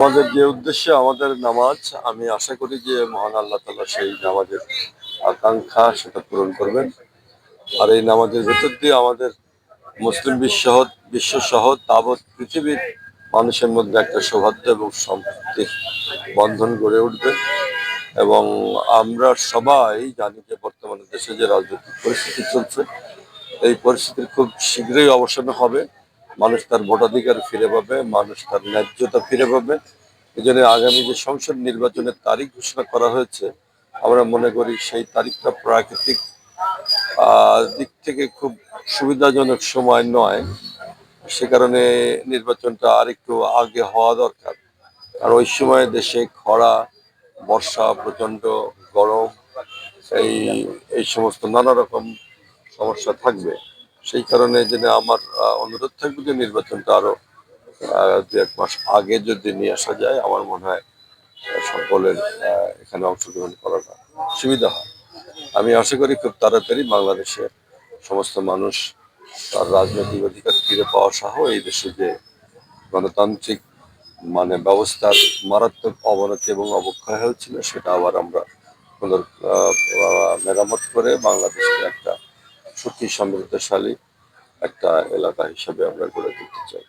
আমাদের যে উদ্দেশ্যে আমাদের নামাজ, আমি আশা করি যে মহান আল্লাহ তালা সেই নামাজের আকাঙ্ক্ষা সেটা পূরণ করবেন। আর এই নামাজের ভেতর দিয়ে আমাদের মুসলিম বিশ্ব বিশ্ব সহ তাবৎ পৃথিবীর মানুষের মধ্যে একটা সৌহার্দ্য এবং সম্পৃক্তির বন্ধন গড়ে উঠবে। এবং আমরা সবাই জানি যে বর্তমানে দেশে যে রাজনৈতিক পরিস্থিতি চলছে, এই পরিস্থিতির খুব শীঘ্রই অবসান হবে। মানুষ তার ভোটাধিকার ফিরে পাবে, মানুষ তার ন্যায্যতা ফিরে পাবে। এই জন্য আগামী যে সংসদ নির্বাচনের তারিখ ঘোষণা করা হয়েছে, আমরা মনে করি সেই তারিখটা প্রাকৃতিক দিক থেকে খুব সুবিধাজনক সময় নয়। সে কারণে নির্বাচনটা আরেকটু আগে হওয়া দরকার। আর ওই সময় দেশে খরা, বর্ষা প্রচণ্ড গরম, এই এই সমস্ত নানা রকম সমস্যা থাকবে। সেই কারণে যেন আমার অনুরোধ থাকবে যে নির্বাচনটা আরও দু এক মাস আগে যদি নিয়ে আসা যায়, আমার মনে হয় সকলের এখানে অংশগ্রহণ করাটা সুবিধা হয়। আমি আশা করি খুব তাড়াতাড়ি বাংলাদেশের সমস্ত মানুষ তার রাজনৈতিক অধিকার ফিরে পাওয়া সহ এই দেশে যে গণতান্ত্রিক মানে ব্যবস্থার মারাত্মক অবনতি এবং অবক্ষয় হয়েছিল, সেটা আবার আমরা পুনর মেরামত করে বাংলাদেশকে একটা সুখী সমৃদ্ধশালী একটা এলাকা হিসাবে আমরা গড়ে তুলতে চাই।